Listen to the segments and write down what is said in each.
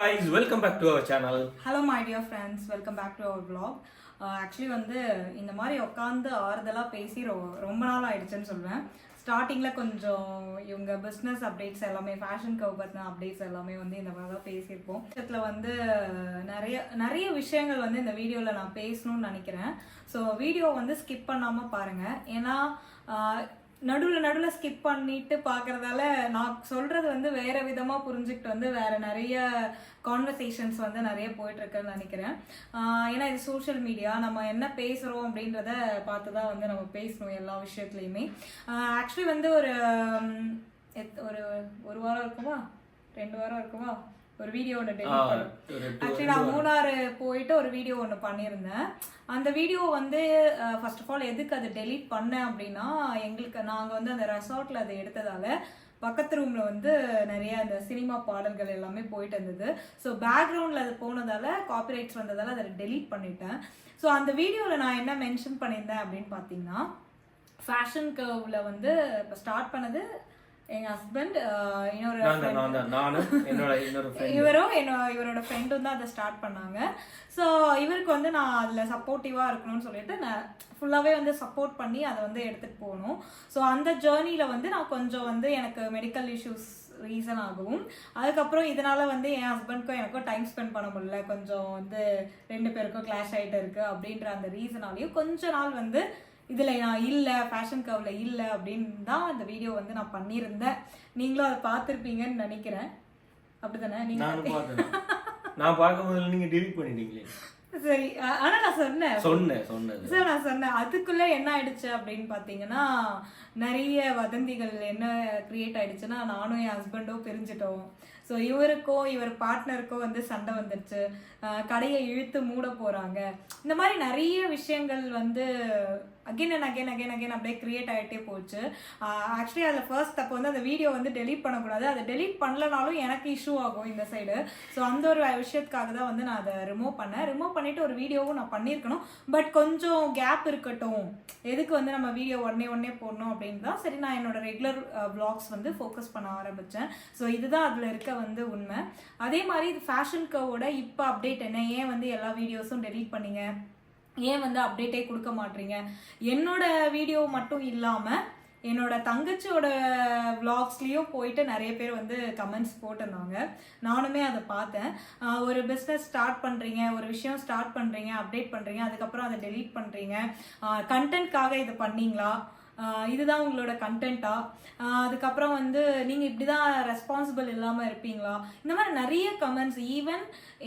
guys welcome back to our channel hello my dear friends welcome back to our vlog. Uh, actually வந்து இந்த மாதிரி உட்காந்து ஆறுதலாக பேசி ரொ ரொம்ப நாள் ஆயிடுச்சுன்னு சொல்லுவேன் ஸ்டார்டிங்கில் கொஞ்சம் இவங்க பிஸ்னஸ் அப்டேட்ஸ் எல்லாமே ஃபேஷன் கவ் பற்றின அப்டேட்ஸ் எல்லாமே வந்து இந்த மாதிரி தான் பேசியிருப்போம். இதில் வந்து நிறைய நிறைய விஷயங்கள் வந்து இந்த வீடியோவில் நான் பேசணும்னு நினைக்கிறேன். ஸோ வீடியோ வந்து ஸ்கிப் பண்ணாமல் பாருங்கள் ஏன்னா நடுவில் நடுவில் ஸ்கிப் பண்ணிட்டு பார்க்கறதால நான் சொல்கிறது வந்து வேறு விதமாக புரிஞ்சுக்கிட்டு வந்து வேறு நிறைய கான்வர்சேஷன்ஸ் வந்து நிறைய போயிட்டுருக்குன்னு நினைக்கிறேன். ஏன்னா இது சோஷியல் மீடியா நம்ம என்ன பேசுகிறோம் அப்படின்றத பார்த்து தான் வந்து நம்ம பேசணும் எல்லா விஷயத்துலையுமே. ஆக்சுவலி வந்து ஒரு எத்- ஒரு ஒரு வாரம் இருக்குமா? ரெண்டு வாரம் இருக்குமா? ஒரு வீடியோ ஒன்று டெலிட் பண்ணேன் ஆக்சுவலி நான் மூணாறு போயிட்டு ஒரு வீடியோ ஒன்று பண்ணியிருந்தேன். அந்த வீடியோ வந்து ஃபர்ஸ்ட் ஆஃப் ஆல் எதுக்கு அதை டெலீட் பண்ணேன் அப்படின்னா எங்களுக்கு நாங்கள் வந்து அந்த ரெசார்ட்டில் அதை எடுத்ததால பக்கத்து ரூமில் வந்து நிறைய அந்த சினிமா பாடல்கள் எல்லாமே போயிட்டு இருந்தது. ஸோ பேக்ரவுண்டில் அது போனதால காப்பிரைட்ஸ் வந்ததால அதை டெலீட் பண்ணிட்டேன். ஸோ அந்த வீடியோவில் நான் என்ன மென்ஷன் பண்ணியிருந்தேன் அப்படின்னு பார்த்தீங்கன்னா ஃபேஷன் கர்வில் வந்து இப்போ ஸ்டார்ட் பண்ணது எங்கள் ஹஸ்பண்ட் இன்னொரு என்னோட இன்னொரு ஃப்ரெண்ட் இவரும் என்னோ இவரோட ஃப்ரெண்டும் தான் அதை ஸ்டார்ட் பண்ணாங்க. ஸோ இவருக்கு வந்து நான் அதில் சப்போர்ட்டிவாக இருக்கணும்னு சொல்லிட்டு நான் ஃபுல்லாகவே வந்து சப்போர்ட் பண்ணி அதை வந்து எடுத்துகிட்டு போகணும். ஸோ அந்த ஜேர்னியில் வந்து நான் கொஞ்சம் வந்து எனக்கு மெடிக்கல் இஷ்யூஸ் ரீசன் ஆகவும் அதுக்கப்புறம் இதனால வந்து என் ஹஸ்பண்ட்க்கும் எனக்கும் டைம் ஸ்பெண்ட் பண்ண முடியல. கொஞ்சம் வந்து ரெண்டு பேருக்கும் கிளாஷ் ஆகிட்டு இருக்கு அப்படின்ற அந்த ரீசனாலையும் கொஞ்ச நாள் வந்து இதில் நான் இல்லை ஃபேஷன் கவில் இல்லை அப்படின்னு தான் அந்த வீடியோ வந்து நான் பண்ணியிருந்தேன். நீங்களும் அதை பார்த்துருப்பீங்கன்னு நினைக்கிறேன். அப்படிதானே நீங்க நானும் பார்த்தேன். நான் பார்க்கும்போது நீங்க delete பண்ணிட்டீங்களே. சரி ஆனா நான் சொன்னேன். சொன்னேன் சொன்னது சார் நான் சொன்னேன். அதுக்குள்ள என்ன ஆயிடுச்சு அப்படின்னு பாத்தீங்கன்னா நிறைய வதந்திகள் என்ன கிரியேட் ஆயிடுச்சுன்னா நானும் என் ஹஸ்பண்டும் பிரிஞ்சிட்டோம். ஸோ இவருக்கோ இவர் பார்ட்னருக்கோ வந்து சண்டை வந்துடுச்சு கடையை இழுத்து மூட போகிறாங்க இந்த மாதிரி நிறைய விஷயங்கள் வந்து again and again again again அப்படியே கிரியேட் ஆகிட்டே போச்சு. ஆக்சுவலி அதில் ஃபர்ஸ்ட் அப்போ வந்து அந்த வீடியோ வந்து டெலீட் பண்ணக்கூடாது. அதை டெலீட் பண்ணலனாலும் எனக்கு இஷ்யூ ஆகும் இந்த சைடு ஸோ அந்த ஒரு விஷயத்துக்காக தான் வந்து நான் அதை ரிமூவ் பண்ணேன். ரிமூவ் பண்ணிட்டு ஒரு வீடியோவும் நான் பண்ணியிருக்கணும். பட் கொஞ்சம் கேப் இருக்கட்டும். எதுக்கு வந்து நம்ம வீடியோ உடனே உடனே போடணும் அப்படின்னு தான். சரி நான் என்னோட ரெகுலர் vlogs வந்து ஃபோக்கஸ் பண்ண ஆரம்பித்தேன் ஸோ இதுதான் அதில் இருக்க வந்து உண்மை. அதே மாதிரி இது ஃபேஷன் கவோட இப்போ அப்டேட் என்ன? ஏன் வந்து எல்லா வீடியோஸும் டெலீட் பண்ணீங்க? ஏன் வந்து அப்டேட்டே கொடுக்க மாட்டீங்க? என்னோட வீடியோ மட்டும் இல்லாமல் என்னோட தங்கச்சியோட விளாக்ஸ்லேயும் போயிட்டு நிறைய பேர் வந்து கமெண்ட்ஸ் போட்டிருந்தாங்க. நானுமே அதை பார்த்தேன். ஒரு பிஸ்னஸ் ஸ்டார்ட் பண்ணுறீங்க ஒரு விஷயம் ஸ்டார்ட் பண்ணுறீங்க அப்டேட் பண்ணுறீங்க அதுக்கப்புறம் அதை டெலீட் பண்ணுறீங்க கண்டென்ட்காக இதை பண்ணீங்களா? இதுதான் உங்களோட கண்டென்ட்டா அதுக்கப்புறம் வந்து நீங்கள் இப்படி தான் ரெஸ்பான்சிபிள் இல்லாமல் இருப்பீங்களா? இந்த மாதிரி நிறைய கமெண்ட்ஸ் ஈவன்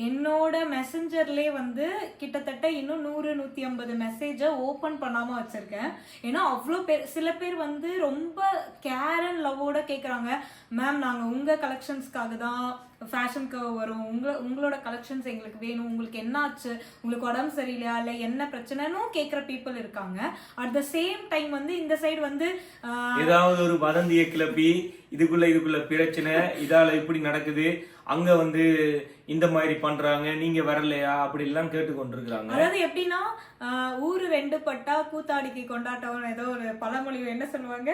என்னோட மெசஞ்சர்லேயே வந்து கிட்டத்தட்ட இன்னும் நூறு நூற்றி ஐம்பது மெசேஜை ஓப்பன் பண்ணாமல் வச்சுருக்கேன். ஏன்னா அவ்வளோ பேர் சில பேர் வந்து ரொம்ப கேர் அண்ட் லவ்வோட கேட்குறாங்க மேம் நாங்கள் உங்கள் கலெக்ஷன்ஸ்க்காக தான் ஃபேஷனுக்கு வரும். உங்க உங்களோட கலெக்ஷன்ஸ் எங்களுக்கு வேணும். உங்களுக்கு என்ன ஆச்சு? உங்களுக்கு உடம்பு சரியில்லையா? இல்லை என்ன பிரச்சனைன்னு கேட்குற பீப்புள் இருக்காங்க. அட் த சேம் டைம் வந்து இந்த சைடு வந்து ஆஹ், ஏதாவது ஒரு வதந்தியை கிளப்பி இதுக்குள்ள இதுக்குள்ள பிரச்சனை இதால இப்படி நடக்குது. அங்க வந்து இந்த மாதிரி பண்றாங்க நீங்க வரலையா? அப்படி எல்லாம் கேட்டு கொண்டிருக்கிறாங்க அதாவது எப்படின்னா ஊரு ரெண்டு பட்டா கூத்தாடிக்கு கொண்டாட்டம் ஏதோ ஒரு பழமொழி என்ன சொல்லுவாங்க?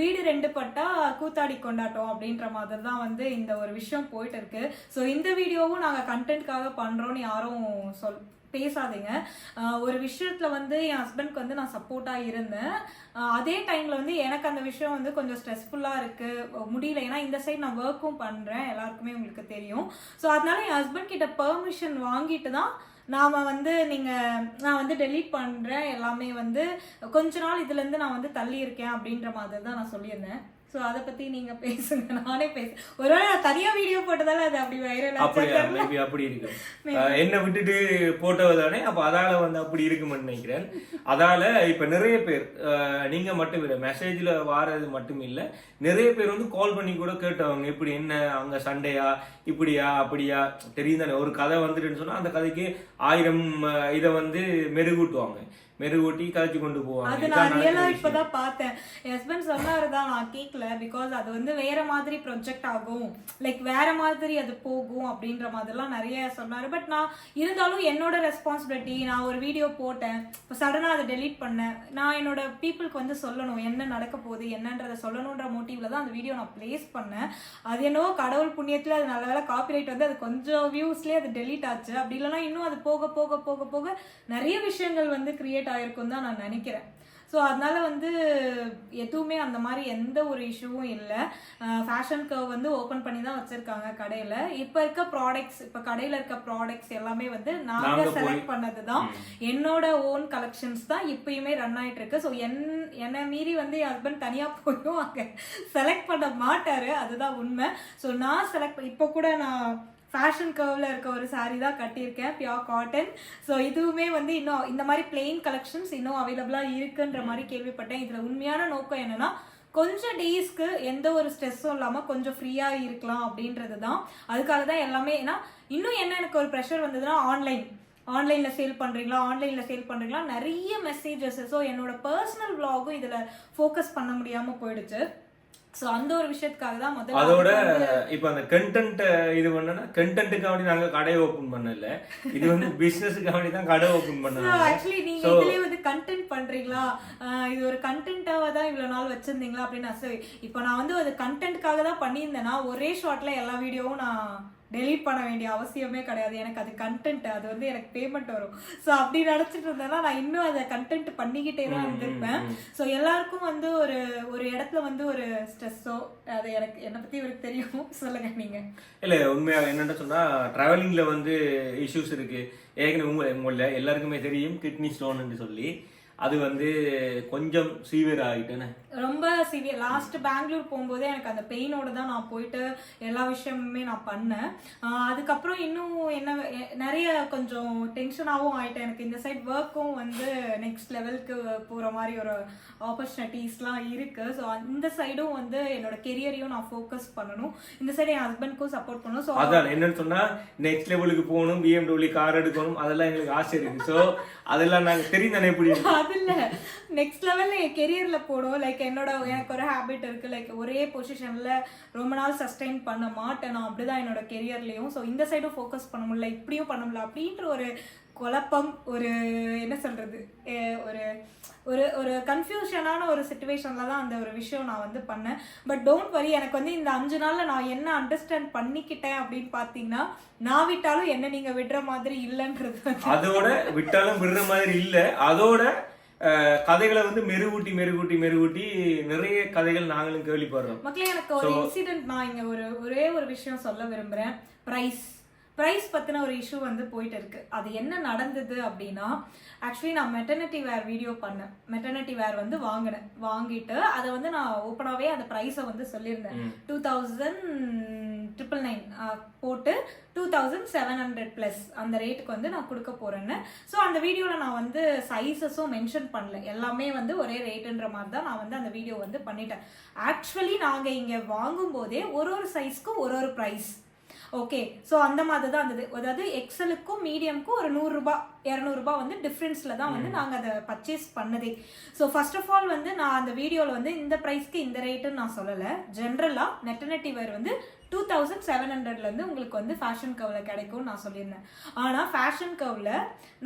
வீடு ரெண்டு பட்டா கூத்தாடி கொண்டாட்டம் அப்படின்ற மாதிரி தான் வந்து இந்த ஒரு விஷயம் போயிட்டு இருக்கு. ஸோ இந்த வீடியோவும் நாங்கள் கண்டென்ட்காக பண்றோம்னு யாரும் சொல் பேசாதீங்க. ஒரு விஷயத்துல வந்து என் ஹஸ்பண்ட்க்கு வந்து நான் சப்போர்ட்டாக இருந்தேன். அதே டைம்ல வந்து எனக்கு அந்த விஷயம் வந்து கொஞ்சம் ஸ்ட்ரெஸ்ஃபுல்லாக இருக்கு. முடியல. ஏன்னா இந்த சைடு நான் ஒர்க்கும் பண்ணுறேன் எல்லாருக்குமே உங்களுக்கு தெரியும். ஸோ அதனால என் ஹஸ்பண்ட் கிட்ட பெர்மிஷன் வாங்கிட்டு தான் நாம் வந்து நீங்கள் நான் வந்து டெலீட் பண்ணுறேன் எல்லாமே வந்து கொஞ்ச நாள் இதுலேருந்து நான் வந்து தள்ளி இருக்கேன் அப்படின்ற மாதிரி தான் நான் சொல்லியிருந்தேன். ஸோ அதை பத்தி நீங்க பேசுங்க. நானே பேச ஒருவேளை நான் தனியா வீடியோ போட்டதால அது அப்படி வைரல் அப்படியா? மேபி அப்படி இருக்கு. அஹ் என்னை விட்டுட்டு போட்டவ தானே அப்ப அதால வந்து அப்படி இருக்குமென்னு நினைக்கிறேன். அதால இப்ப நிறைய பேர் அஹ் நீங்க மட்டும் இல்ல மெசேஜ்ல வாரது மட்டும் இல்ல நிறைய பேர் வந்து கால் பண்ணி கூட கேட்டவங்க இப்படி என்ன அங்க சண்டையா இப்படியா அப்படியா? தெரியும் தானே. ஒரு கதை வந்துட்டுன்னு சொன்னா அந்த கதைக்கு ஆயிரம் இதை வந்து மெருகூட்டுவாங்க. மெருகூட்டி கழிச்சு கொண்டு போவாங்க. அது நான் ரியலா. இப்பதான் பார்த்தேன். என் ஹஸ்பண்ட் சொன்னாரு தான் நான் கேட்கல பிகாஸ் அது வந்து வேற மாதிரி ப்ரொஜெக்ட் ஆகும். லைக் வேற மாதிரி அது போகும் அப்படின்ற மாதிரிலாம் நிறைய சொன்னாரு. பட் நான் இருந்தாலும் என்னோட ரெஸ்பான்சிபிலிட்டி நான் ஒரு வீடியோ போட்டேன். இப்போ சடனாக அதை டெலீட் பண்ணேன். நான் என்னோட பீப்புளுக்கு வந்து சொல்லணும் என்ன நடக்க போகுது என்னன்றதை சொல்லணுன்ற மோட்டிவ்ல தான் அந்த வீடியோ நான் ப்ளேஸ் பண்ணேன். அது என்னவோ கடவுள் புண்ணியத்தில் அது நல்ல வேலை காப்பிரைட் வந்து அது கொஞ்சம் வியூஸ்லேயே அது டெலீட் ஆச்சு. அப்படி இல்லைன்னா இன்னும் அது போக போக போக போக நிறைய விஷயங்கள் வந்து கிரியேட் ஆயிருக்கும் தான் நான் நினைக்கிறேன். ஸோ அதனால வந்து எதுவுமே அந்த மாதிரி எந்த ஒரு இஷ்யூவும் இல்லை. ஃபேஷன் கர்வ் வந்து ஓப்பன் பண்ணி தான் வச்சிருக்காங்க கடையில். இப்போ இருக்க ப்ராடக்ட்ஸ் இப்போ கடையில் இருக்க ப்ராடக்ட்ஸ் எல்லாமே வந்து நாங்க நாங்கள் செலக்ட் பண்ணது தான். என்னோட ஓன் கலெக்ஷன்ஸ் தான் இப்பயுமே ரன் ஆயிட்டு இருக்கு. ஸோ என் என்னை மீறி வந்து என் ஹஸ்பண்ட் தனியாக போயும் அங்கே செலக்ட் பண்ண மாட்டாரு. அதுதான் உண்மை. ஸோ நான் செலக்ட் இப்போ கூட நான் ஃபேஷன் கர்வில் இருக்க ஒரு சாரீ தான் கட்டியிருக்கேன் பியோர் காட்டன் ஸோ இதுவுமே வந்து இன்னும் இந்த மாதிரி பிளெயின் கலெக்ஷன்ஸ் இன்னும் அவைலபிளாக இருக்குன்ற மாதிரி கேள்விப்பட்டேன். இதில் உண்மையான நோக்கம் என்னன்னா கொஞ்சம் டேஸ்க்கு எந்த ஒரு ஸ்ட்ரெஸ்ஸும் இல்லாமல் கொஞ்சம் ஃப்ரீயாக இருக்கலாம் அப்படின்றது தான் அதுக்காக தான் எல்லாமே ஏன்னா இன்னும் என்ன எனக்கு ஒரு ப்ரெஷர் வந்ததுன்னா ஆன்லைன் ஆன்லைனில் சேல் பண்ணுறீங்களா ஆன்லைனில் சேல் பண்ணுறீங்களா நிறைய மெசேஜஸ் ஸோ என்னோட பர்சனல் vlog-ம் இதில் ஃபோக்கஸ் பண்ண முடியாமல் போயிடுச்சு. ஸோ அந்த ஒரு விஷயத்துக்காக தான் முதல்ல அதோட இப்ப அந்த கண்டென்ட் இது பண்ணனா கண்டென்ட்டுக்காக நாங்க கடை ஓபன் பண்ணல. இது வந்து பிசினஸுக்காக தான் கடை ஓபன் பண்ணாங்க ஆக்சுவலி நீங்க இதுலயே வந்து கண்டென்ட் பண்றீங்களா? இது ஒரு கண்டென்ட்டாவா தான் இவ்வளவு நாள் வச்சிருந்தீங்களா? அப்படின்னு நான் இப்போ நான் வந்து அது கண்டென்ட்காக தான் பண்ணியிருந்தேன்னா ஒரே ஷாட்ல எல்லா வீடியோவும் நான் டெலீட் பண்ண வேண்டிய அவசியமே கிடையாது. எனக்கு அது கண்டென்ட் அது வந்து எனக்கு பேமெண்ட் வரும். ஸோ அப்படி நினச்சிட்டு இருந்தேன்னா நான் இன்னும் அதை கண்டென்ட் பண்ணிக்கிட்டே தான் இருந்திருப்பேன். ஸோ எல்லாருக்கும் வந்து ஒரு ஒரு இடத்துல வந்து ஒரு ஸ்ட்ரெஸ்ஸோ அது எனக்கு என்னை பத்தி இவருக்கு தெரியும்? சொல்லுங்க நீங்க. இல்ல உண்மையா என்னென்ன சொன்னா டிராவலிங்ல வந்து இஷ்யூஸ் இருக்கு. ஏற்கனவே உங்க உங்கள எல்லாருக்குமே தெரியும். கிட்னி ஸ்டோன்னு சொல்லி. அது வந்து கொஞ்சம் சீவியர் ஆகிட்டேன்னு ரொம்ப சிவியர் லாஸ்ட் பெங்களூர் போகும்போதே எனக்கு அந்த பெயினோட தான் நான் போயிட்டு எல்லா விஷயமுமே நான் பண்ணேன். அதுக்கப்புறம் இன்னும் என்ன நிறைய கொஞ்சம் டென்ஷனாகவும் ஆயிட்டேன். எனக்கு இந்த சைட் ஒர்க்கும் வந்து நெக்ஸ்ட் லெவலுக்கு போகிற மாதிரி ஒரு ஆப்பர்ச்சுனிட்டிஸ்லாம் இருக்கு. ஸோ இந்த சைடும் வந்து என்னோட கெரியரையும் நான் ஃபோக்கஸ் பண்ணணும். இந்த சைடு என் ஹஸ்பண்ட்க்கும் சப்போர்ட் பண்ணணும். ஸோ அதான் என்னன்னு சொன்னா நெக்ஸ்ட் லெவலுக்கு போகணும் பிஎம்டபிள்யூ கார் எடுக்கணும் அதெல்லாம் எங்களுக்கு ஆசை இருக்கு. ஸோ அதெல்லாம் நாங்க தெரியும் தானே எப்படி. அது நெக்ஸ்ட் லெவலில் என் கெரியரில் போடும் லைக் என்னோட எனக்கு ஒரு ஹேபிட் இருக்கு. லைக் ஒரே பொசிஷன்ல ரொம்ப நாள் சஸ்டைன் பண்ண மாட்டேன். நான் அப்படிதான் என்னோட கெரியர்லேயும் ஸோ இந்த சைடும் ஃபோக்கஸ் பண்ண முடியல. இப்படியும் பண்ண முடியல. அப்படின்ற ஒரு குழப்பம் ஒரு என்ன சொல்றது? ஒரு ஒரு ஒரு கன்ஃபியூஷனான ஒரு சுச்சுவேஷன்ல தான் அந்த ஒரு விஷயம் நான் வந்து பண்ணேன். பட் டோன்ட் வரி எனக்கு வந்து இந்த அஞ்சு நாளில் நான் என்ன அண்டர்ஸ்டாண்ட் பண்ணிக்கிட்டேன் அப்படின்னு பார்த்தீங்கன்னா நான் விட்டாலும் என்ன நீங்கள் விடுற மாதிரி இல்லைன்றது அதோட விட்டாலும் விடுற மாதிரி இல்லை. அதோட கதைகளை வந்து மெருகூட்டி மெருகூட்டி மெருகூட்டி நிறைய கதைகள் நாங்களும் கேள்விப்படுறோம். மக்களே எனக்கு ஒரு இன்சிடென்ட் நான் இங்க ஒரு ஒரே ஒரு விஷயம் சொல்ல விரும்புறேன். பிரைஸ் பிரைஸ் பத்தின ஒரு இஷ்யூ வந்து போயிட்டு இருக்கு. அது என்ன நடந்தது அப்படின்னா ஆக்சுவலி நான் மெட்டர்னிட்டி வேர் வீடியோ பண்ணேன். மெட்டர்னிட்டி வேர் வந்து வாங்கினேன். வாங்கிட்டு அதை வந்து நான் ஓப்பனாகவே அந்த ப்ரைஸை வந்து சொல்லியிருந்தேன். டூ தௌசண்ட் ட்ரிபிள் நைன் போட்டு two thousand seven hundred plus அந்த ரேட்டுக்கு வந்து நான் கொடுக்க போறேன்னு. ஸோ அந்த வீடியோவில் நான் வந்து சைஸஸும் மென்ஷன் பண்ணல. எல்லாமே வந்து ஒரே ரேட்டுன்ற மாதிரி தான் நான் வந்து அந்த வீடியோ வந்து பண்ணிட்டேன். ஆக்சுவலி நாங்கள் இங்கே வாங்கும்போதே ஒரு ஒரு சைஸ்க்கும் ஒரு ஒரு ப்ரைஸ் ஓகே ஸோ அந்த மாதிரி தான் இருந்தது. அதாவது எக்ஸலுக்கும் மீடியம்க்கும் ஒரு நூறுரூபா இரநூறுபா வந்து டிஃப்ரென்ஸில் தான் வந்து நாங்கள் அதை பர்ச்சேஸ் பண்ணதே. ஸோ ஃபர்ஸ்ட் ஆஃப் ஆல் வந்து நான் அந்த வீடியோவில் வந்து இந்த ப்ரைஸ்க்கு இந்த ரேட்டுன்னு நான் சொல்லலை. ஜென்ரலாக நெட்டனட்டி வேர் வந்து டூ தௌசண்ட் செவன் ஹண்ட்ரட்லேருந்து உங்களுக்கு வந்து ஃபேஷன் கவில் கிடைக்கும்னு நான் சொல்லியிருந்தேன். ஆனால் ஃபேஷன் கவில்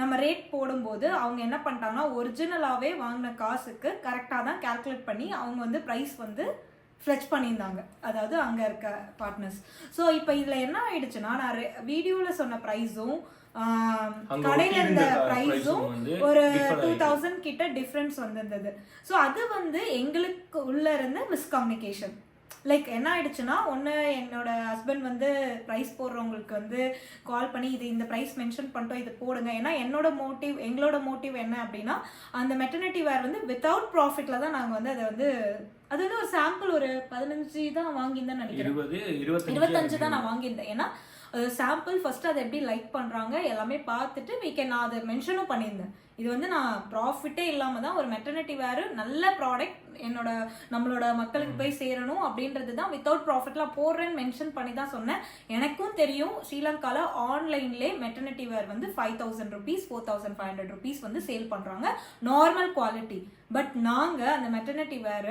நம்ம ரேட் போடும்போது அவங்க என்ன பண்ணிட்டாங்கன்னா ஒரிஜினலாகவே வாங்கின காசுக்கு கரெக்டாக தான் கால்குலேட் பண்ணி அவங்க வந்து ப்ரைஸ் வந்து ஃப்ளெச் பண்ணியிருந்தாங்க. அதாவது அங்கே இருக்க பார்ட்னர்ஸ் ஸோ இப்போ இதில் என்ன ஆயிடுச்சுன்னா நான் வீடியோவில் சொன்ன ப்ரைஸும் கடையில் இருந்த ப்ரைஸும் ஒரு டூ. தௌசண்ட் கிட்ட டிஃப்ரென்ஸ் வந்திருந்தது. ஸோ அது வந்து எங்களுக்கு உள்ள இருந்த மிஸ்கம்யூனிகேஷன் லைக் என்ன ஆயிடுச்சுன்னா ஒன்று என்னோட ஹஸ்பண்ட் வந்து ப்ரைஸ் போடுறவங்களுக்கு வந்து கால் பண்ணி இது இந்த ப்ரைஸ் மென்ஷன் பண்ணிட்டோம் இது போடுங்க. ஏன்னா என்னோட மோட்டிவ் எங்களோட மோட்டிவ் என்ன அப்படின்னா அந்த மெட்டர்னிட்டி வேர் வந்து வித்தவுட் ப்ராஃபிட்ல தான் நாங்கள் வந்து அதை வந்து அது வந்து ஒரு சாம்பிள் ஒரு பதினஞ்சு தான் வாங்கியிருந்தேன் நினைக்கிறேன். இருபது இருபத்தஞ்சு தான் நான் வாங்கியிருந்தேன். ஏன்னா சாம்பிள் ஃபர்ஸ்ட் அதை எப்படி லைக் பண்றாங்க எல்லாமே பார்த்துட்டு can நான் அதை மென்ஷனும் பண்ணியிருந்தேன். இது வந்து நான் ப்ராஃபிட்டே இல்லாமல் தான் ஒரு மெட்டர்னிட்டி வேறு நல்ல ப்ராடக்ட் என்னோட நம்மளோட மக்களுக்கு போய் சேரணும் அப்படின்றது தான் வித்தவுட் ப்ராஃபிட்லாம் போடுறேன்னு மென்ஷன் பண்ணி தான் சொன்னேன். எனக்கும் தெரியும் ஸ்ரீலங்கால ஆன்லைன்லே மெட்டர்னிட்டி வேர் வந்து five thousand rupees four thousand five hundred rupees வந்து சேல் பண்ணுறாங்க நார்மல் குவாலிட்டி பட் நாங்கள் அந்த மெட்டர்னிட்டி வேர்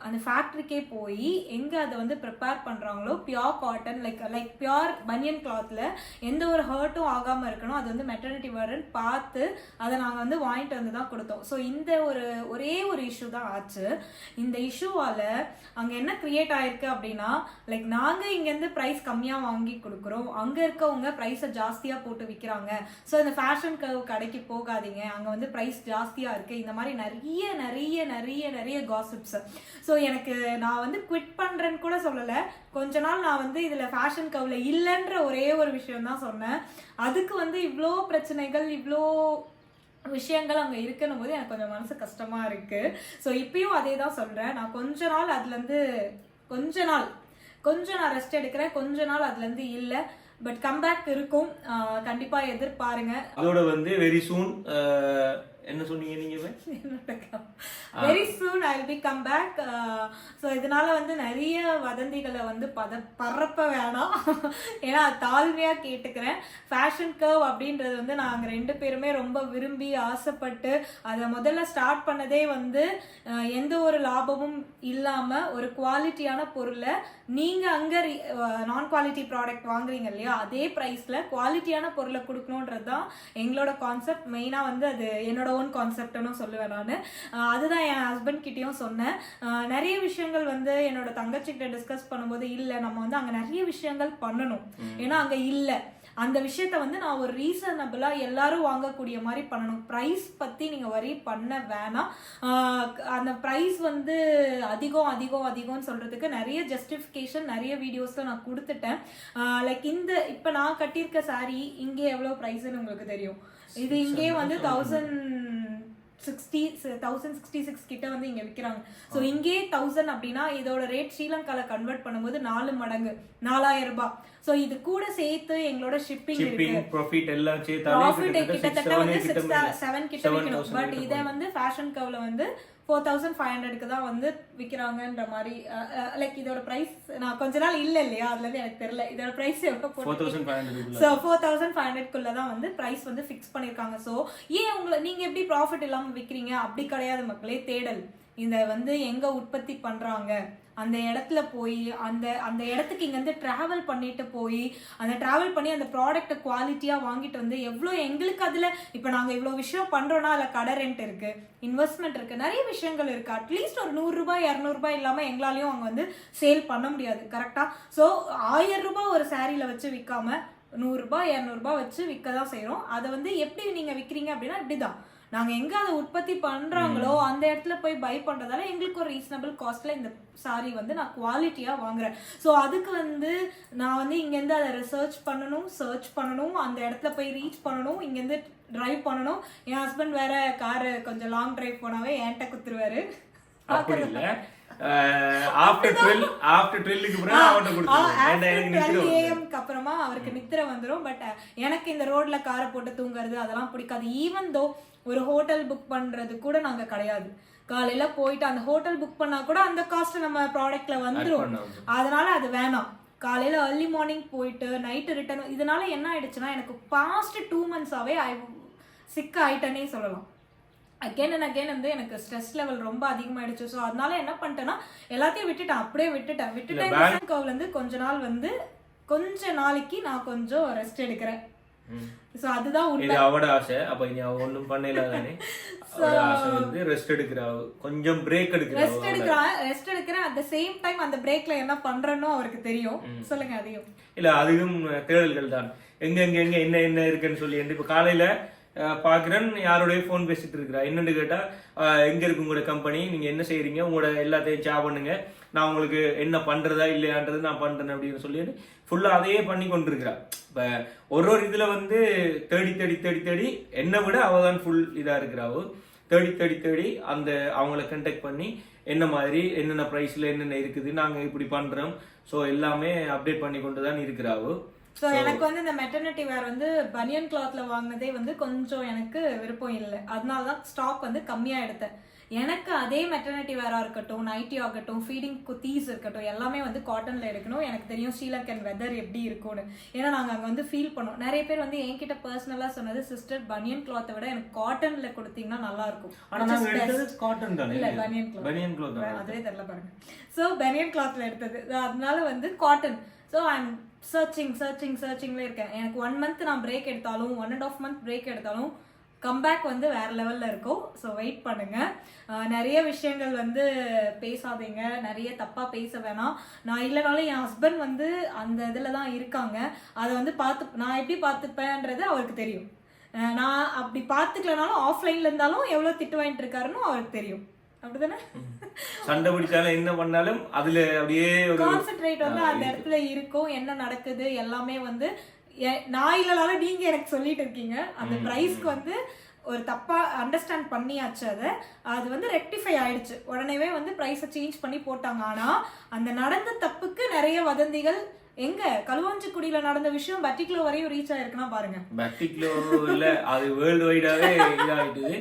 அந்த ஃபேக்ட்ரிக்கே போய் எங்கே அதை வந்து ப்ரிப்பேர் பண்ணுறாங்களோ pure cotton like like pure பனியன் கிளாத்தில் எந்த ஒரு ஹர்ட்டும் ஆகாமல் இருக்கணும் அது வந்து மெட்டர்னிட்டி வேர்னு பார்த்து அதை நாங்கள் வந்து வாங்கிட்டு வந்து தான் கொடுத்தோம். ஸோ இந்த ஒரு ஒரே ஒரு இஷ்யூ தான் ஆச்சு. இந்த இஷ்யூவால் அங்கே என்ன கிரியேட் ஆயிருக்கு அப்படின்னா லைக் நாங்கள் இங்கேருந்து ப்ரைஸ் கம்மியாக வாங்கி கொடுக்குறோம். அங்கே இருக்கவங்க ப்ரைஸை ஜாஸ்தியாக போட்டு விற்கிறாங்க ஸோ இந்த ஃபேஷன் கடைக்கு போகாதீங்க. அங்கே வந்து ப்ரைஸ் ஜாஸ்தியாக இருக்குது இந்த மாதிரி நிறைய நிறைய நிறைய நிறைய காசிப்ஸ் ஸோ எனக்கு நான் வந்து குவிட் பண்ணுறேன்னு கூட சொல்லலை. கொஞ்ச நாள் நான் வந்து இதில் ஃபேஷன் கவில் இல்லைன்ற ஒரே ஒரு விஷயம் தான் சொன்னேன். அதுக்கு வந்து இவ்வளோ பிரச்சனைகள் இவ்வளோ விஷயங்கள் அங்கே இருக்குன்னும் போது எனக்கு கொஞ்சம் மனசு கஷ்டமாக இருக்குது ஸோ இப்பயும் அதே தான் சொல்கிறேன் நான் கொஞ்ச நாள் அதுலேருந்து கொஞ்ச நாள் கொஞ்சம் நான் ரெஸ்ட் எடுக்கிறேன். கொஞ்ச நாள் அதுலேருந்து இல்லை. பட் கம்பேக் இருக்கும். கண்டிப்பாக எதிர்பாருங்க. அதோட வந்து வெரி சூன் என்ன சொன்னீங்க நீங்க? Very soon I be come back so இதனால வந்து நிறைய வதந்திகளை வந்து பத பரப்ப வேணாம். ஏன்னா தாழ்மையாக கேட்டுக்கிறேன். ஃபேஷன் கர்வ் அப்படின்றது வந்து நாங்கள் ரெண்டு பேருமே ரொம்ப விரும்பி ஆசைப்பட்டு அதை முதல்ல ஸ்டார்ட் பண்ணதே வந்து எந்த ஒரு லாபமும் இல்லாமல் ஒரு குவாலிட்டியான பொருளை நீங்கள் அங்கே நான் குவாலிட்டி ப்ராடக்ட் வாங்குறீங்க இல்லையா அதே ப்ரைஸில் குவாலிட்டியான பொருளை கொடுக்கணுன்றது தான் எங்களோட கான்செப்ட் மெயினாக வந்து அது என்னோட ஓன் கான்செப்ட்னு சொல்லுவேன் நான். அதுதான் என் ஹஸ்பண்ட் கிட்டயும் சொன்னேன். நிறைய விஷயங்கள் வந்து என்னோட தங்கச்சிக்கிட்ட டிஸ்கஸ் பண்ணும்போது இல்லை நம்ம வந்து அங்கே நிறைய விஷயங்கள் பண்ணணும். ஏன்னா அங்கே இல்லை. அந்த விஷயத்த வந்து நான் ஒரு ரீசனபிளா எல்லாரும் வாங்கக்கூடிய மாதிரி பண்ணணும். ப்ரைஸ் பத்தி நீங்க வரி பண்ண வேணாம். அந்த ப்ரைஸ் வந்து அதிகம் அதிகம் அதிகம்னு சொல்றதுக்கு நிறைய ஜஸ்டிஃபிகேஷன் நிறைய வீடியோஸ்ல நான் கொடுத்துட்டேன். லைக் இந்த இப்ப நான் கட்டியிருக்க saree இங்கே எவ்வளவு ப்ரைஸ்னு உங்களுக்கு தெரியும். இது இங்கே வந்து thousand sixty thousand sixty six கிட்ட வந்து இங்க விற்கிறாங்க ஸோ இங்கே தௌசண்ட் அப்படின்னா இதோட ரேட் ஸ்ரீலங்கால கன்வெர்ட் பண்ணும்போது நாலு மடங்கு நாலாயிரம் ரூபாய். ஸோ இது கூட சேர்த்து எங்களோட ஷிப்பிங் ப்ராஃபிட் எல்லாம் ப்ராஃபிட் கிட்டத்தட்ட வந்து சிக்ஸ் செவன் கிட்ட விற்கணும் பட் இதை வந்து ஃபேஷன் கவ்ல வந்து ஃபோர் தௌசண்ட் ஃபைவ் ஹண்ட்ரட்க்கு தான் வந்து விற்கிறாங்கன்ற மாதிரி லைக் இதோட ப்ரைஸ் நான் கொஞ்ச நாள் இல்லை இல்லையா? அதுல இருந்து எனக்கு தெரியல. இதோட ப்ரைஸ் எவ்வளோ ஸோ ஃபோர் தௌசண்ட் ஃபைவ் ஹண்ட்ரட்குள்ள தான் வந்து ப்ரைஸ் வந்து ஃபிக்ஸ் பண்ணியிருக்காங்க ஸோ ஏன் உங்களை நீங்கள் எப்படி ப்ராஃபிட் இல்லாமல் விற்கிறீங்க அப்படி கிடையாது மக்களே தேடல். இந்த வந்து எங்கே உற்பத்தி பண்ணுறாங்க அந்த இடத்துல போய் அந்த அந்த இடத்துக்கு இங்கேருந்து ட்ராவல் பண்ணிட்டு போய் அந்த ட்ராவல் பண்ணி அந்த ப்ராடக்ட்டை குவாலிட்டியாக வாங்கிட்டு வந்து எவ்வளோ எங்களுக்கு அதில் இப்போ நாங்கள் இவ்வளோ விஷயம் பண்ணுறோன்னா அதில் கடை ரெண்ட் இருக்குது இன்வெஸ்ட்மெண்ட் இருக்குது நிறைய விஷயங்கள் இருக்குது அட்லீஸ்ட் ஒரு நூறுரூபா இரநூறுபா இல்லாமல் எங்களாலையும் அவங்க வந்து சேல் பண்ண முடியாது கரெக்டாக ஸோ ஆயிரம் ரூபாய் ஒரு சாரியில் வச்சு விற்காம நூறுரூபா இரநூறுபா வச்சு விற்க தான் செய்கிறோம் அதை வந்து எப்படி நீங்கள் விற்கிறீங்க அப்படின்னா இப்படி தான் நாங்கள் எங்கே அதை உற்பத்தி பண்ணுறாங்களோ அந்த இடத்துல போய் பை பண்ணுறதால எங்களுக்கு ஒரு ரீசனபிள் காஸ்ட்டில் இந்த சாரி வந்து நான் குவாலிட்டியாக வாங்குறேன். ஸோ அதுக்கு வந்து நான் வந்து இங்கேருந்து அதை ரிசர்ச் பண்ணணும் சர்ச் பண்ணணும் அந்த இடத்துல போய் ரீச் பண்ணணும் இங்கேருந்து டிரைவ் பண்ணணும். என் ஹஸ்பண்ட் வேற காரு கொஞ்சம் லாங் டிரைவ் போனாவே என்கிட்ட குத்துருவாரு. ஆஃப்டர் டுவெல் ஆஃப்டர் டுவெல்லுக்கு பிறகு கொடுத்துருவோம். அப்புறமா அவருக்கு நித்திரை வந்துடும் பட் எனக்கு இந்த ரோட்ல காரை போட்டு தூங்குறது அதெல்லாம் பிடிக்காது. ஈவன் தோ ஒரு ஹோட்டல் புக் பண்றது கூட நாங்க கிடையாது. காலையில போயிட்டு அந்த ஹோட்டல் புக் பண்ணா கூட அந்த காஸ்ட் நம்ம ப்ராடக்ட்ல பண்ணாது. அதனால அது வேணாம். காலையில ஏர்லி மார்னிங் போயிட்டு நைட்டு ரிட்டர்ன் இதனால என்ன ஆயிடுச்சுன்னா எனக்கு பாஸ்ட் டூ மந்த்ஸாவே சிக்க ஆயிட்டேனே சொல்லலாம். அகேன் அண்ட் அகேன் வந்து எனக்கு ஸ்ட்ரெஸ் லெவல் ரொம்ப அதிகமாயிடுச்சு. ஸோ அதனால என்ன பண்ணிட்டேன்னா எல்லாத்தையும் விட்டுட்டேன். அப்படியே விட்டுட்டேன். விட்டுட்டேன் இருந்து கொஞ்ச நாள் வந்து கொஞ்ச நாளைக்கு நான் கொஞ்சம் ரெஸ்ட் எடுக்கிறேன். ஸோ அதுதான் உண்மை. அவட ஆசை. அப்ப அவ ஒண்ணும் பண்ணல தானே? வந்து ரெஸ்ட் எடுக்கிறா கொஞ்சம் பிரேக் எடுக்கிறா ரெஸ்ட் எடுக்கிறேன் ரெஸ்ட் எடுக்கிறேன் அட் த சேம் டைம் அந்த பிரேக்ல என்ன பண்றேன்னு அவருக்கு தெரியும். சொல்லுங்க அதையும். இல்ல அதுவும் தேடல்கள் தான். எங்க எங்க எங்க என்ன என்ன இருக்குன்னு சொல்லி இப்ப காலையில பார்க்குறேன்னு பாக்குறேன். யாரோடய ஃபோன் பேசிகிட்டு இருக்கிறா? என்னென்னு கேட்டால் எங்கே இருக்கு உங்களோட கம்பெனி நீங்கள் என்ன செய்கிறீங்க உங்களோட எல்லாத்தையும் ஜா பண்ணுங்க. நான் உங்களுக்கு என்ன பண்ணுறதா இல்லையான்றது நான் பண்ணுறேன் அப்படின்னு சொல்லிட்டு ஃபுல்லாக அதையே பண்ணி கொண்டிருக்கிறா. இப்போ ஒரு ஒரு இதில் வந்து தேடி தேடி தேடி தேடி என்னை விட அவள் தான் ஃபுல் இதாக இருக்கிறாவோ தேடி தேடி தேடி அந்த அவங்கள கண்டெக்ட் பண்ணி என்ன மாதிரி என்னென்ன ப்ரைஸில் என்னென்ன இருக்குது நாங்கள் இப்படி பண்ணுறோம் ஸோ எல்லாமே அப்டேட் பண்ணி கொண்டு தான் இருக்கிறாவோ ஸோ எனக்கு வந்து இந்த மெட்டர்னிட்டி வேர் வந்து பனியன் கிளாத்ல வாங்கினதே வந்து கொஞ்சம் எனக்கு விருப்பம் இல்லை. அதனால தான் ஸ்டாக் வந்து கம்மியா எடுத்தேன். எனக்கு அதே மெட்டர்னிட்டி வேரா இருக்கட்டும் நைட்டி ஆகட்டும் ஃபீடிங் குத்தீஸ் இருக்கட்டும் எல்லாமே வந்து காட்டன்ல எடுக்கணும். எனக்கு தெரியும் ஸ்ரீலங்கன் வெதர் எப்படி இருக்கும்னு. ஏன்னா நாங்க அங்க வந்து ஃபீல் பண்ணோம். நிறைய பேர் வந்து என்கிட்ட பர்சனலா சொன்னது சிஸ்டர் பனியன் கிளாத்தை விட எனக்கு காட்டன்ல கொடுத்தீங்கன்னா நல்லா இருக்கும். காட்டன் இல்ல பனியன் கிளாத் பனியன் க்ளோத் தான் அதுவே தெரியல பாருங்க. ஸோ பனியன் கிளாத்ல எடுத்தது. அதனால வந்து cotton so I'm searching searching சர்ச்சிங்ல இருக்கேன். எனக்கு ஒன் மந்த் நான் பிரேக் எடுத்தாலும் one and half month break எடுத்தாலும் கம்பேக் வந்து வேற லெவல்ல இருக்கும். ஸோ வெயிட் பண்ணுங்க. நிறைய விஷயங்கள் வந்து பேசாதீங்க. நிறைய தப்பா பேச வேணாம். நான் இல்லைனாலும் என் ஹஸ்பண்ட் வந்து அந்த இதில் தான் இருக்காங்க. அதை வந்து பார்த்து நான் எப்படி பார்த்துப்பேன்றது அவருக்கு தெரியும். நான் அப்படி பார்த்துக்கலனாலும் ஆஃப்லைன்ல இருந்தாலும் எவ்வளோ திட்டு வாங்கிட்டு இருக்காருன்னு அவருக்கு தெரியும். அப்படிதானே? சண்டை பிடிச்சாலும் என்ன பண்ணாலும் அதுல அப்படியே கான்சென்ட்ரேட் வந்து அந்த இடத்துல இருக்கும் என்ன நடக்குது எல்லாமே வந்து நான் இல்லனாலும் நீங்க எனக்கு சொல்லிட்டு இருக்கீங்க. அந்த பிரைஸ்க்கு வந்து ஒரு தப்பா அண்டர்ஸ்டாண்ட் பண்ணியாச்சு அதை. அது வந்து ரெக்டிஃபை ஆயிடுச்சு. உடனேவே வந்து ப்ரைஸை சேஞ்ச் பண்ணி போட்டாங்க. ஆனா அந்த நடந்த தப்புக்கு நிறைய வதந்திகள் எங்க? களுவாஞ்சிக்குடியில நடந்த விஷயம் பர்டிகுலர் வரையும் ரீச் ஆயிருக்குன்னா பாருங்க. பட்டிக்குலோ இல்ல அது வேர்ல்டு வைடாவே இதாயிட்டுது.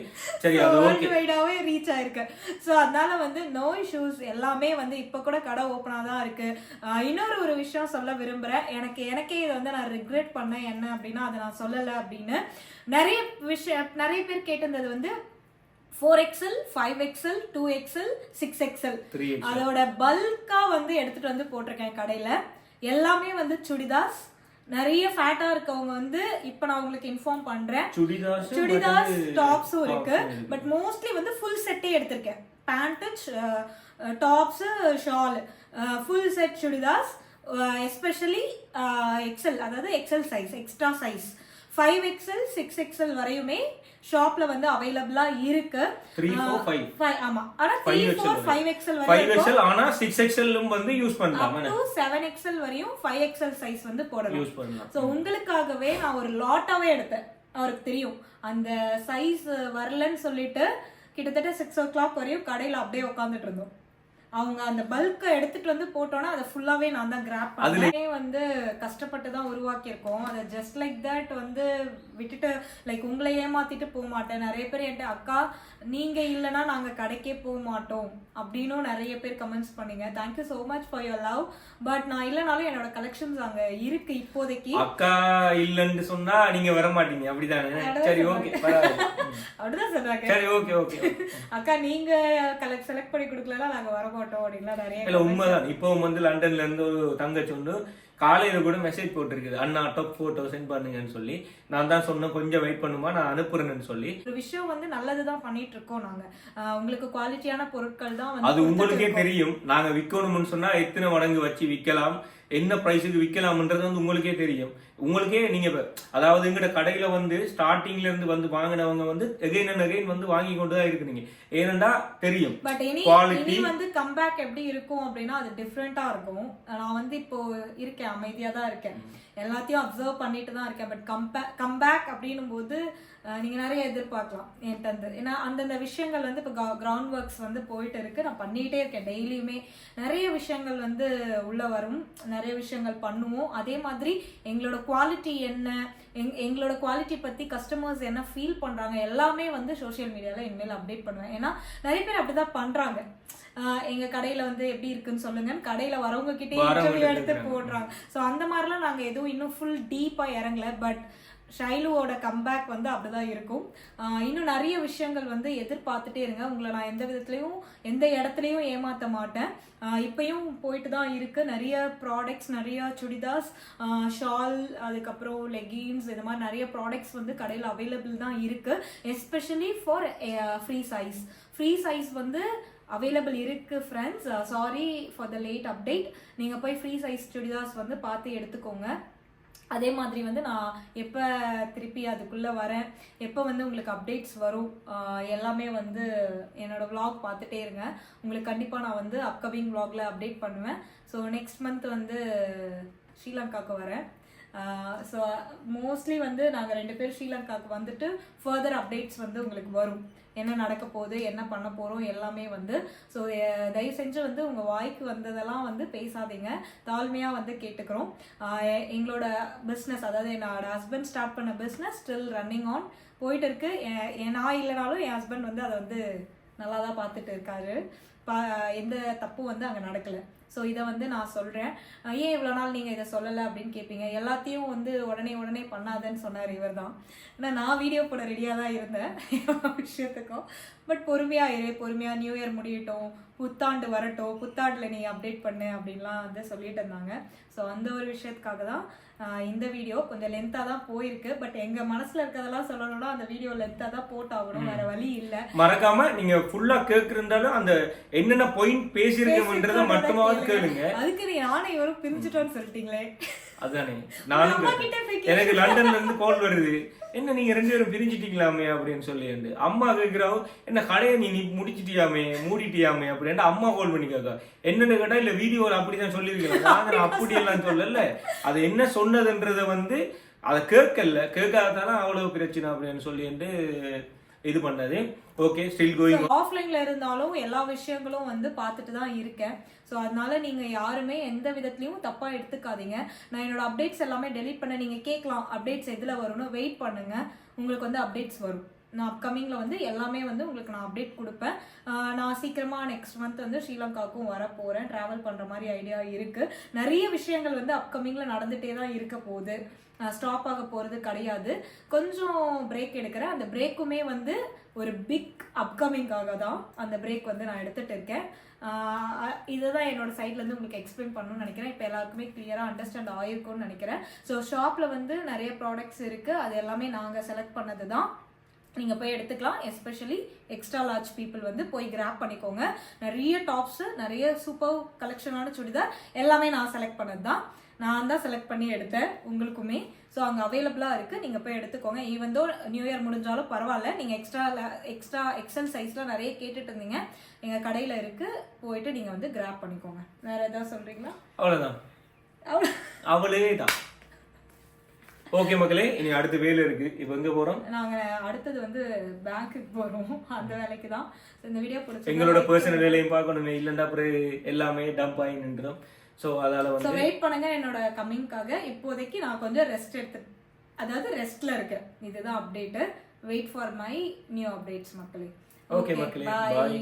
சரி அது வேர்ல்டு வைடாவே ரீச் ஆயிருக்கு. ஸோ அதனால வந்து நோ இஷ்யூஸ் எல்லாமே வந்து இப்போ கூட கடை ஓப்பனாக தான் இருக்கு. இன்னொரு ஒரு விஷயம் சொல்ல விரும்புகிறேன் எனக்கு எனக்கே இதை வந்து நான் ரிக்ரெட் பண்ணேன். என்ன அப்படின்னா அதை நான் சொல்லலை அப்படின்னு. நிறைய விஷயம் நிறைய பேர் கேட்டிருந்தது வந்து four XL five XL two XL six XL அதோட பல்கா வந்து எடுத்துட்டு வந்து போட்டிருக்கேன் கடையில. எல்லாமே வந்து சுடிதாஸ் நிறைய ஃபேட்டா இருக்கவங்க வந்து இப்போ நான் உங்களுக்கு இன்ஃபார்ம் பண்றேன். சுடிதாஸ் சுடிதாஸ் டாப்ஸும் இருக்கு. பட் மோஸ்ட்லி வந்து ஃபுல் செட்டே எடுத்திருக்கேன். Pant tops shawl full set chudidars especially XL அதாவது XL size extra size five XL six XL வரையுமே ஷாப்ல வந்து அவைலபிளா இருக்கு. த்ரீ ஃபோர் ஃபைவ் Five, ஆமா. ஆனா three four. Five XL five வரைக்கும் எக்ஸல் ஆனா சிக்ஸ் எக்ஸலும் வந்து யூஸ் பண்ணலாம். டு செவன் எக்ஸல் வரையும் ஃபைவ் எக்ஸல் சைஸ் வந்து போடலாம் யூஸ் பண்ணலாம். ஸோ உங்களுக்காகவே நான் ஒரு லாட்டாவே எடுத்தேன். அவருக்கு தெரியும். அந்த சைஸ் வரலன்னு சொல்லிட்டு கிட்டத்தட்ட சிக்ஸ் ஓ கிளாக் வரையும் கடையில் அப்படியே உட்காந்துட்டு இருந்தோம். அவங்க அந்த பல்கை எடுத்துட்டு வந்து போட்டோன்னா அதை ஃபுல்லாவே நான் தான் கிராப் பண்ணே வந்து கஷ்டப்பட்டு தான் உருவாக்கியிருக்கோம். அதை ஜஸ்ட் லைக் தட் வந்து விட்டுட்டு லைக் உங்களை ஏமாத்திட்டு போக மாட்டேன். நிறைய பேர் என்கிட்ட அக்கா நீங்க இல்லைன்னா நாங்க கடைக்கே போக மாட்டோம். அப்படின்னும் நிறைய பேர் கமெண்ட்ஸ் பண்ணீங்க. Thank you so much for your love but நான் இல்லைனாலும் என்னோட கலெக்ஷன்ஸ் அங்க இருக்கு இப்போதைக்கு. அக்கா இல்லன்னு சொன்னா நீங்க வர மாட்டீங்க அப்படிதானே சரி ஓகே. அப்படிதான் சொல்றாங்க. சரி ஓகே ஓகே அக்கா நீங்க கலெக்ட் செலக்ட் பண்ணி கொடுக்கலனா நாங்க வர மாட்டோம் அப்படின்லாம் நிறைய இல்ல உண்மைதான். இப்பவும் வந்து லண்டன்ல இருந்து ஒரு தங்கச்சி ஒன்று காலையில கூட மெசேஜ் போட்டிருக்குது. அண்ணா டாப் போட்டோ சென்ட் பண்ணுங்கன்னு சொல்லி. நான் தான் சொன்னேன் கொஞ்சம் வெயிட் பண்ணுமா? நான் அனுப்புறேன்னு சொல்லி. ஒரு விஷயம் வந்து நல்லதுதான் பண்ணிட்டு இருக்கோம் நாங்க. உங்களுக்கு குவாலிட்டியான பொருட்கள் தான் அது உங்களுக்கே தெரியும். நாங்க விற்கணும்னு சொன்னா எத்தனை மடங்கு வச்சு விற்கலாம் என்ன பிரைஸுக்கு விற்கலாம்ன்றது வந்து உங்களுக்கே தெரியும். உங்களுக்கே நீங்க இப்ப- அதாவது எங்கட கடையில வந்து ஸ்டார்டிங்ல இருந்து வந்து வாங்கினவங்க வந்து எகைன் அண்ட் அகைன் வந்து வாங்கி கொண்டு தான் இருக்கிறீங்க. ஏனெண்டா தெரியும். இனி வந்து கம்பேக் எப்படி இருக்கும் அப்படின்னா அது டிஃப்ரெண்டா இருக்கும். நான் வந்து இப்போ இருக்கேன் அமைதியா தான் இருக்கேன். எல்லாத்தையும் அப்சர்வ் பண்ணிட்டு தான் இருக்கேன். பட் கம்பே கம்பேக் அப்படின்னும் போது அஹ், நீங்க நிறைய எதிர்பார்க்கலாம். என்கிட்ட இருந்து ஏன்னா அந்தந்த விஷயங்கள் வந்து இப்போ கிரவுண்ட் ஒர்க்ஸ் வந்து போயிட்டு இருக்கு. நான் பண்ணிட்டே இருக்கேன் டெய்லியுமே. நிறைய விஷயங்கள் வந்து உள்ள வரும். நிறைய விஷயங்கள் பண்ணுவோம். அதே மாதிரி எங்களோட குவாலிட்டி என்ன எங் எங்களோட குவாலிட்டி பத்தி கஸ்டமர்ஸ் என்ன ஃபீல் பண்றாங்க எல்லாமே வந்து சோஷியல் மீடியால இனிமேல் அப்டேட் பண்ணுவேன். ஏன்னா நிறைய பேர் அப்படிதான் பண்றாங்க. ஆஹ் எங்க கடையில வந்து எப்படி இருக்குன்னு சொல்லுங்க. கடையில வரவங்க கிட்டே இன்டர்வியூ எடுத்து. போடுறாங்க. ஸோ அந்த மாதிரிலாம் நாங்க எதுவும் இன்னும் ஃபுல் டீப்பா இறங்கல. பட் ஷைலுவோட கம்பேக் வந்து அப்படிதான் இருக்கும். இன்னும் நிறைய விஷயங்கள் வந்து எதிர்பார்த்துட்டே இருங்க. உங்களை நான் எந்த விதத்துலையும் எந்த இடத்துலையும் ஏமாற்ற மாட்டேன். இப்பயும் போயிட்டு தான் இருக்கு. நிறைய ப்ராடக்ட்ஸ் நிறைய சுடிதாஸ் ஷால் அதுக்கப்புறம் லெகின்ஸ் இது மாதிரி நிறைய ப்ராடக்ட்ஸ் வந்து கடையில் அவைலபிள் தான் இருக்கு. Especially for free size free size வந்து அவைலபிள் இருக்கு friends sorry for the late update நீங்கள் போய் ஃப்ரீ சைஸ் சுடிதாஸ் வந்து பார்த்து எடுத்துக்கோங்க. அதே மாதிரி வந்து நான் எப்போ திருப்பி அதுக்குள்ளே வரேன் எப்போ வந்து உங்களுக்கு அப்டேட்ஸ் வரும் எல்லாமே வந்து என்னோடய வ்ளாக் பார்த்துட்டே இருங்க. உங்களுக்கு கண்டிப்பாக நான் வந்து அப்கமிங் vlogல அப்டேட் பண்ணுவேன். ஸோ நெக்ஸ்ட் மந்த் வந்து ஸ்ரீலங்காவுக்கு வரேன். ஸோ மோஸ்ட்லி வந்து நாங்கள் ரெண்டு பேர் ஸ்ரீலங்காவுக்கு வந்துட்டு ஃபர்தர் அப்டேட்ஸ் வந்து உங்களுக்கு வரும். என்ன நடக்க போகுது என்ன பண்ண போகிறோம் எல்லாமே வந்து ஸோ தயவு செஞ்சு வந்து உங்கள் வாய்க்கு வந்ததெல்லாம் வந்து பேசாதீங்க. தாழ்மையாக வந்து கேட்டுக்கிறோம். எங்களோட பிஸ்னஸ் அதாவது என்னோட ஹஸ்பண்ட் ஸ்டார்ட் பண்ண பிஸ்னஸ் ஸ்டில் ரன்னிங் ஆன் போயிட்டு இருக்கு நான் இல்லைனாலும் என் ஹஸ்பண்ட் வந்து அதை வந்து நல்லா தான் பார்த்துட்டு இருக்காரு. பா எந்த தப்பும் வந்து அங்கே நடக்கலை. ஸோ இதை வந்து நான் சொல்கிறேன் ஏன் இவ்வளோ நாள் நீங்கள் இதை சொல்லலை அப்படின்னு கேட்பீங்க எல்லாத்தையும் வந்து உடனே உடனே பண்ணாதேன்னு சொன்னார் இவர் தான் ஆனால் நான் வீடியோ போட ரெடியாக தான் இருந்தேன் விஷயத்துக்கும். பட் பொறுமையாக இரு பொறுமையாக நியூ இயர் முடியட்டும் புத்தாண்டு வரட்டும் புத்தாண்டில் நீ அப்டேட் பண்ணு அப்படின்லாம் வந்து சொல்லிட்டு இருந்தாங்க. ஸோ அந்த ஒரு விஷயத்துக்காக தான் இந்த வீடியோ கொஞ்சம் லென்த்தாக தான் போயிருக்கு. பட் எங்கள் மனசில் இருக்கிறதெல்லாம் சொல்லணும்னா அந்த வீடியோ லென்த்தாக தான் போட்டாகணும். வேற வழி இல்லை. மறக்காம நீங்க ஃபுல்லா கேக்குறதாலும் அந்த என்னென்ன பாயிண்ட் பேசியிருக்கோம்ன்றத மட்டுமாவது கேளுங்க. அதுக்கு நீ நானே இவரும் பிரிஞ்சுட்டோன்னு சொல்லிட்டீங்களே. அதானே நானும் எனக்கு லண்டன்ல இருந்து கால் வருது. என்ன நீங்க ரெண்டு பேரும் பிரிஞ்சிட்டீங்களாமே அப்படின்னு சொல்லி வந்து அம்மா கேக்குறாவோ என்ன கடையை நீ நீ முடிச்சிட்டியாமே மூடிட்டியாமே அப்படின்ட்டு அம்மா கால் பண்ணி கேட்கா. என்னன்னு கேட்டா இல்ல வீடியோல அப்படிதான் சொல்லியிருக்கேன் நாங்க அப்படி எல்லாம் சொல்லல. அது என்ன சொன்னதுன்றத வந்து அதை கேட்கல. கேட்காதானே அவ்வளவு பிரச்சனை அப்படின்னு சொல்லிட்டு இது பண்ணது. ஓகே ஸ்டில் கோயிங் ஆஃப்லைன்ல இருந்தாலும் எல்லா விஷயங்களும் வந்து பார்த்துட்டு தான் இருக்கேன். ஸோ அதனால நீங்க யாருமே எந்த விதத்துலயும் தப்பா எடுத்துக்காதீங்க. நான் என்னோட அப்டேட்ஸ் எல்லாமே டெலீட் பண்ண நீங்க கேட்கலாம் அப்டேட்ஸ் எதுல வரும்னு வெயிட் பண்ணுங்க. உங்களுக்கு வந்து அப்டேட்ஸ் வரும். நான் அப்கமிங்கில் வந்து எல்லாமே வந்து உங்களுக்கு நான் அப்டேட் கொடுப்பேன். நான் சீக்கிரமாக நெக்ஸ்ட் மந்த் வந்து ஸ்ரீலங்காவுக்கும் வர போகிறேன் ட்ராவல் பண்ணுற மாதிரி ஐடியா இருக்குது நிறைய விஷயங்கள் வந்து அப்கமிங்கில் நடந்துகிட்டே தான் இருக்க போகுது. ஸ்டாப் ஆக போகிறது கிடையாது. கொஞ்சம் பிரேக் எடுக்கிறேன். அந்த பிரேக்குமே வந்து ஒரு பிக் அப்கமிங்காக தான் அந்த பிரேக் வந்து நான் எடுத்துகிட்டு இருக்கேன். இதுதான் என்னோட சைட்லேருந்து உங்களுக்கு எக்ஸ்பிளைன் பண்ணணும்னு நினைக்கிறேன். இப்போ எல்லாருக்குமே கிளியராக அண்டர்ஸ்டாண்ட் ஆகிருக்கும்னு நினைக்கிறேன். ஸோ ஷாப்பில் வந்து நிறைய ப்ராடக்ட்ஸ் இருக்குது அது எல்லாமே நாங்கள் செலக்ட் பண்ணது தான். நீங்கள் போய் எடுத்துக்கலாம். எஸ்பெஷலி எக்ஸ்ட்ரா லார்ஜ் பீப்புள் வந்து போய் கிராப் பண்ணிக்கோங்க. நிறைய டாப்ஸு நிறைய சூப்பர் கலெக்ஷனான சுடிதார் எல்லாமே நான் செலக்ட் பண்ணது தான். நான் தான் செலக்ட் பண்ணி எடுத்தேன் உங்களுக்குமே. ஸோ அங்கே அவைலபிளாக இருக்குது நீங்கள் போய் எடுத்துக்கோங்க. ஈவன் தோ நியூ இயர் முடிஞ்சாலும் பரவாயில்ல. நீங்கள் எக்ஸ்ட்ரா எக்ஸ்ட்ரா எக்ஸல் சைஸில் நிறைய கேட்டுட்டு இருந்தீங்க. எங்கள் கடையில் இருக்குது போயிட்டு நீங்கள் வந்து கிராப் பண்ணிக்கோங்க. வேறு ஏதாவது சொல்கிறீங்களா அவ்வளவுதான். அவ்வளோ. அவளே தான் ஓகே மக்களே இனி அடுத்த வேலை இருக்கு. இப்போ எங்க போறோம்? நாங்கள் அடுத்தது வந்து பேங்க்குக்கு போகிறோம் அந்த வேலைக்கு தான். இந்த வீடியோ பிடிச்சி எங்களோட பர்சனல் வேலையும் பார்க்கணுமே. இல்லைன்னா அப்புறம் எல்லாமே டம்ப் ஆகி நின்றுடும். ஸோ அதால வந்து வெயிட் பண்ணுங்க என்னோட கம்மிங்காக இப்போதைக்கு நான் கொஞ்சம் ரெஸ்ட் எடுத்து அதாவது ரெஸ்ட்ல இருக்கேன் இதுதான் update wait for my new updates மக்களே. Okay, மக்களே. பாய்